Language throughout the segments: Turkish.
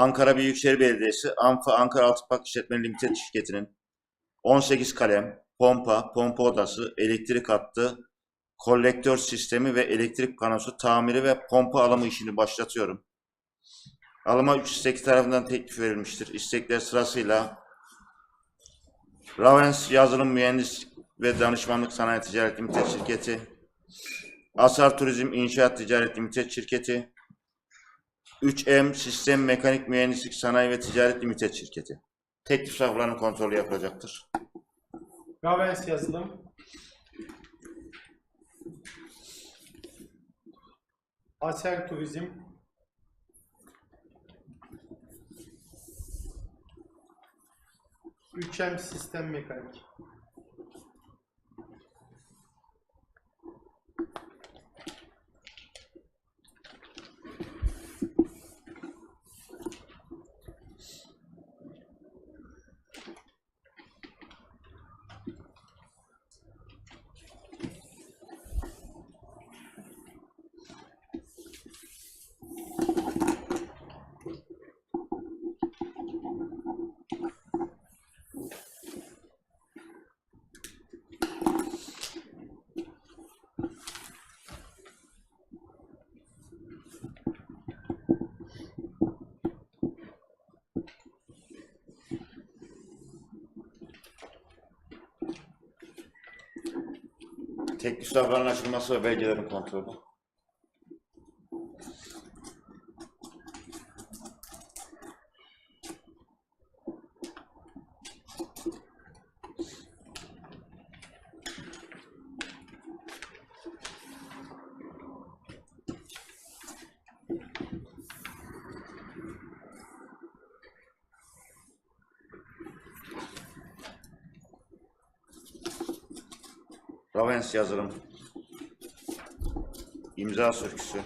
Ankara Büyükşehir Belediyesi Anfa Ankara Altıpak İşletme Limited şirketinin 18 kalem, pompa, pompa odası, elektrik hattı, kolektör sistemi ve elektrik panosu tamiri ve pompa alımı işini başlatıyorum. Alıma 3 istek tarafından teklif verilmiştir. İstekler sırasıyla Ravens Yazılım Mühendis ve Danışmanlık Sanayi Ticaret Limited şirketi, Asar Turizm İnşaat Ticaret Limited şirketi, 3M Sistem Mekanik Mühendislik Sanayi ve Ticaret Limited şirketi. Teklif saflarının kontrolü yapılacaktır. Ravens yazılım. Aser Turizm. Üçem Sistem Mekanik. Teklif saflarının açılması ve belgelerin kontrolü. Ravens yazılım. İmza sürküsü.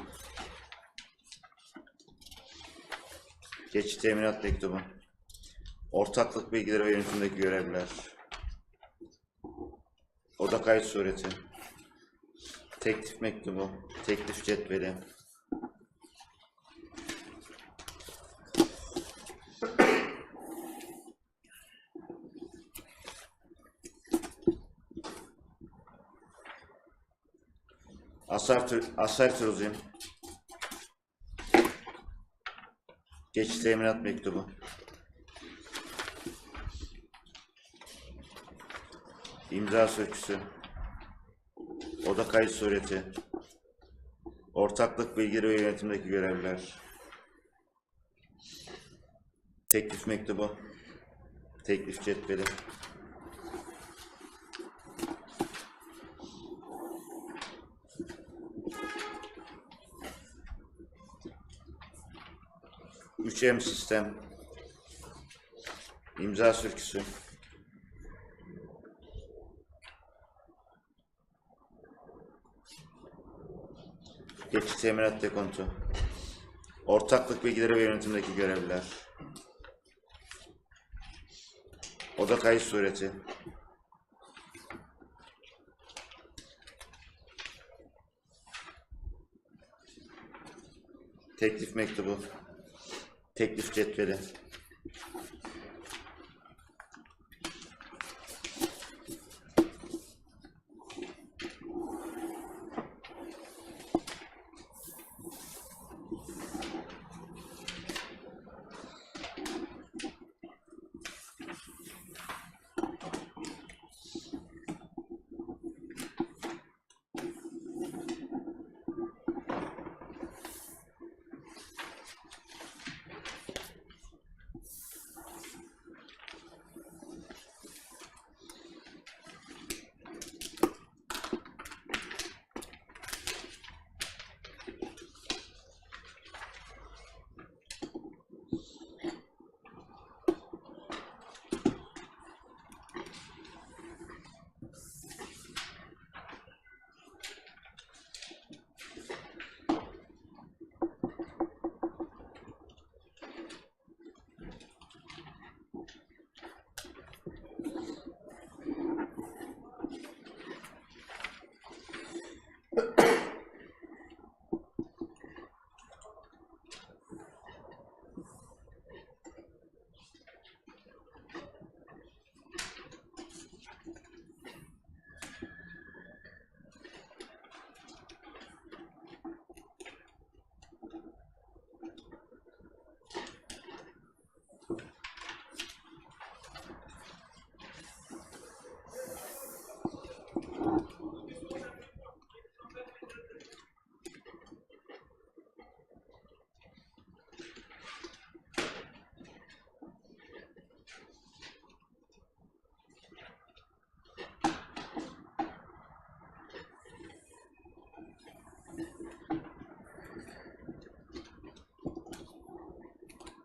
Geçici teminat mektubu. Ortaklık bilgileri ve yönetimdeki görevler. Oda kayıt sureti. Teklif mektubu. Teklif cetveli. Asar, Tur- Asar Turizm. Geçici teminat mektubu. İmza sürküsü. Oda kayıt sureti. Ortaklık bilgileri ve yönetimdeki görevler. Teklif mektubu. Teklif cetveli. Üçem sistem. İmza sürküsü. Geçici teminat dekontu. Ortaklık bilgileri ve yönetimdeki görevliler. Oda kayıt sureti. Teklif mektubu. Teklif cetveli.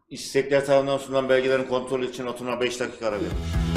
İstekler tarafından sunulan belgelerin kontrolü için oturuma 5 dakika ara verin.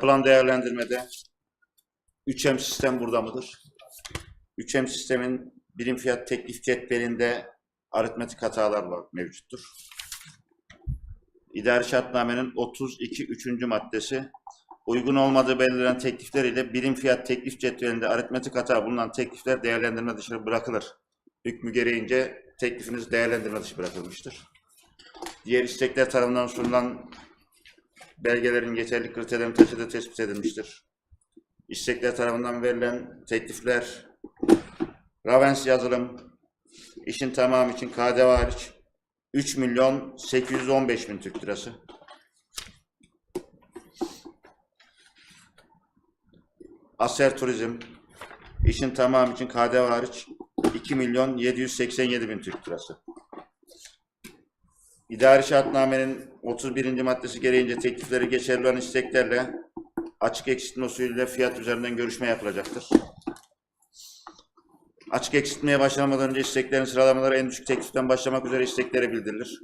Yapılan değerlendirmede 3M sistem burada mıdır? 3M sistemin birim fiyat teklif cetvelinde aritmetik hatalar var mevcuttur. İdari şartnamenin 32 3. maddesi uygun olmadığı belirlenen teklifler ile birim fiyat teklif cetvelinde aritmetik hata bulunan teklifler değerlendirme dışı bırakılır. Hükmü gereğince teklifiniz değerlendirme dışı bırakılmıştır. Diğer istekler tarafından sunulan belgelerin yeterli kriterlerin taşıdığı tespit edilmiştir. İstekler tarafından verilen teklifler Ravens yazılım işin tamamı için KDV hariç 3 milyon 815 bin Türk lirası. Aser Turizm işin tamamı için KDV hariç 2 milyon 787 bin Türk lirası. İdari şartnamenin 31. maddesi gereğince teklifleri geçerli olan isteklerle açık eksiltme usulüyle fiyat üzerinden görüşme yapılacaktır. Açık eksiltmeye başlamadan önce isteklerin sıralamaları en düşük tekliften başlamak üzere isteklere bildirilir.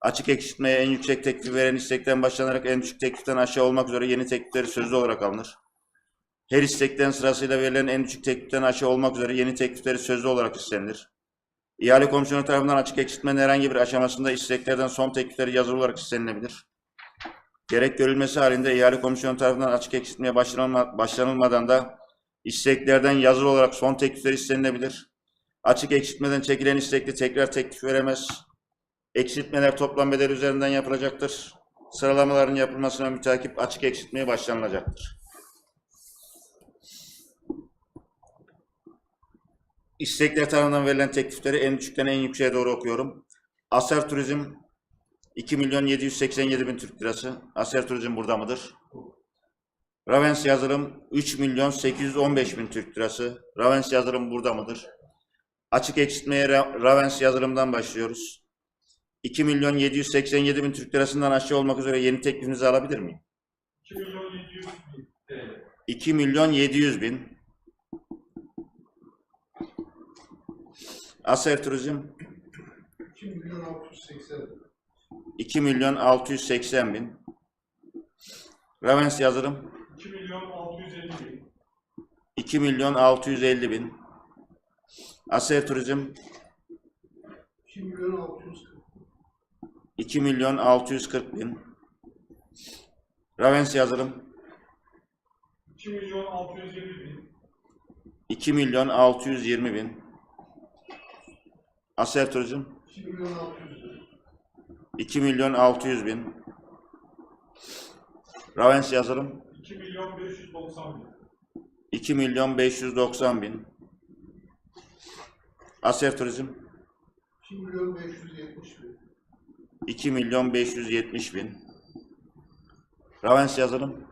Açık eksiltmeye en yüksek teklif veren istekten başlanarak en düşük tekliften aşağı olmak üzere yeni teklifleri sözlü olarak alınır. Her istekten sırasıyla verilen en düşük tekliften aşağı olmak üzere yeni teklifleri sözlü olarak istenilir. İhale komisyonu tarafından açık eksiltmenin herhangi bir aşamasında isteklerden son teklifleri yazılı olarak istenilebilir. Gerek görülmesi halinde ihale komisyonu tarafından açık eksiltmeye başlanılma, başlanılmadan da isteklerden yazılı olarak son teklifler istenilebilir. Açık eksiltmeden çekilen istekli tekrar teklif veremez. Eksiltmeler toplam bedel üzerinden yapılacaktır. Sıralamaların yapılmasına mütakip açık eksiltmeye başlanılacaktır. İstekler tarafından verilen teklifleri en düşükten en yükseğe doğru okuyorum. Aser Turizm 2 milyon 787 bin Türk lirası. Aser Turizm burada mıdır? Ravens Yazılım 3 milyon 815 bin Türk lirası. Ravens Yazılım burada mıdır? Açık eksiltmeye Ra- Ravens Yazılım'dan başlıyoruz. 2 milyon 787 bin Türk lirasından aşağı olmak üzere yeni teklifinizi alabilir miyim? 2 milyon 700 bin TL. 2 milyon 700 bin. Aser Turizm 2 milyon 680 bin. 2 milyon 680 bin. Ravens Yazılım 2 milyon 650 bin. 2 milyon 650 bin. Aser Turizm 2 milyon 640 2 milyon 640 bin. Ravens Yazılım 2 milyon 620 bin. 2 milyon 620 bin. Aser Turizm 2 milyon 600 bin. 2 milyon 600 bin. Ravens Yazılım 2 milyon 590 bin. 2 milyon 590 bin. Aser Turizm 2 milyon 570 bin. 2 milyon 570 bin. Ravens Yazılım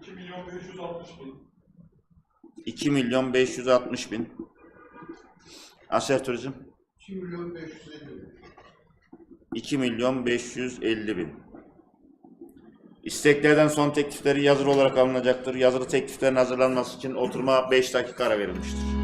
2 milyon 560 bin. 2 milyon 560 bin. Aser Turizm 2 milyon 550 bin. 2 milyon 550 bin. İsteklerden son teklifleri yazılı olarak alınacaktır. Yazılı tekliflerin hazırlanması için oturma 5 dakika ara verilmiştir.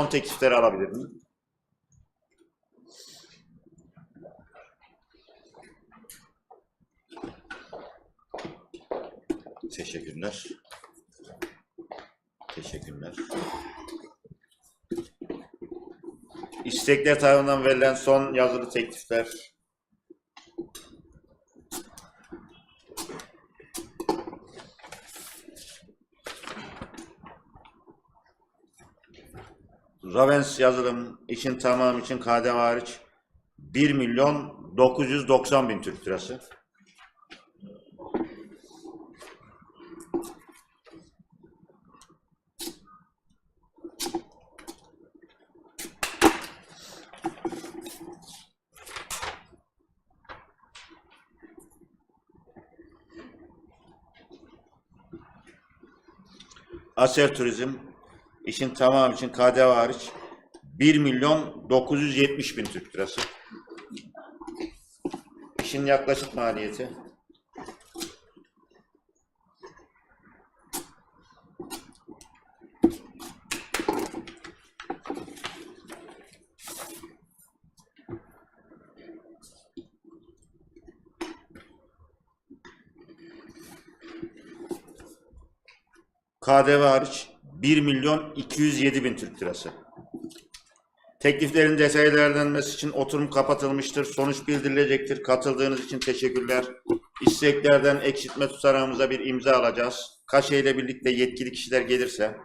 Son teklifleri alabilir miyim? Teşekkürler. Teşekkürler. İstekler tarafından verilen son yazılı teklifler. Ravens yazılım için tamam için KDV hariç 1 milyon 990 bin Türk lirası. Aser Turizm işin tamamı için KDV hariç 1 milyon 970 bin Türk lirası. İşin yaklaşık maliyeti KDV hariç 1 milyon 207 bin Türk lirası. Tekliflerin değerlendirilmesi için oturum kapatılmıştır. Sonuç bildirilecektir. Katıldığınız için teşekkürler. İsteklerden eksiltme tutanağımıza bir imza alacağız. Kaşe ile birlikte yetkili kişiler gelirse